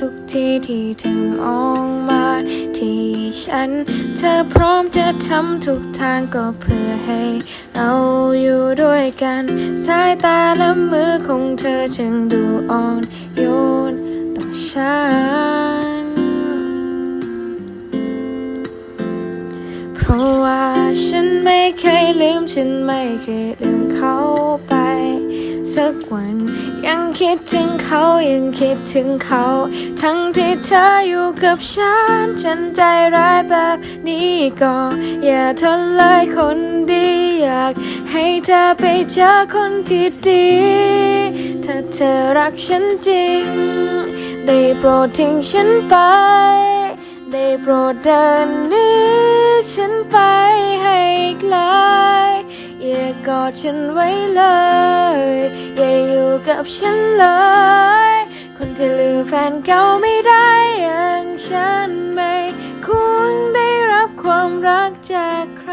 ทุกทีที่เธอมองมา ที่ฉัน เธอพร้อมจะทำทุกทางก็เพื่อให้ เราอยู่ด้วยกัน สายตาและมือของเธอจึงดูอ่อนโยนต่อฉัน เพราะว่าฉันไม่เคยลืม ฉันไม่เคยลืมเขา สักวัน ยังคิดถึงเขายังคิดถึงเขา ทั้งที่เธออยู่กับฉัน ฉันใจร้ายแบบนี้ก็อย่าทนเลยคนดีอยาก ให้เธอไปเจอคนที่ดี ถ้าเธอรักฉันจริง ได้โปรดทิ้งฉันไป ได้โปรดเดินหนี้ฉันไปให้ไกลอย่ากอดฉันไว้เลย กับฉันเลย คนที่ลืมแฟนเก่าไม่ได้อย่างฉันไม่ควรได้รับความรักจากใคร